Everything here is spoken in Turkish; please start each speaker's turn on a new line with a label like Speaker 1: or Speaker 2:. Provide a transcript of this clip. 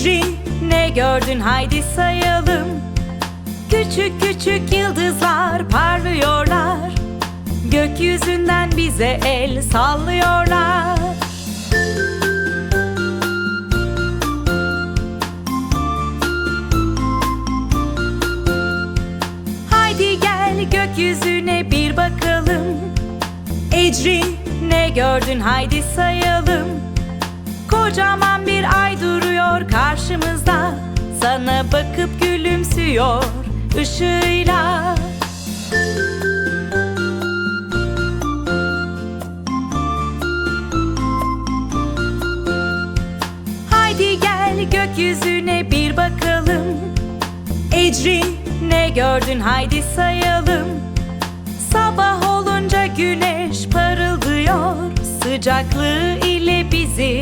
Speaker 1: Ecrin ne gördün? Haydi sayalım. Küçük küçük yıldızlar parlıyorlar. Gökyüzünden bize el sallıyorlar. Haydi gel gökyüzüne bir bakalım. Ecrin ne gördün? Haydi sayalım. Kocaman bir ay karşımızda. Sana bakıp gülümsüyor ışığıyla. Haydi gel gökyüzüne bir bakalım. Ecrin ne gördün? Haydi sayalım. Sabah olunca güneş parıldıyor. Sıcaklığı ile bizi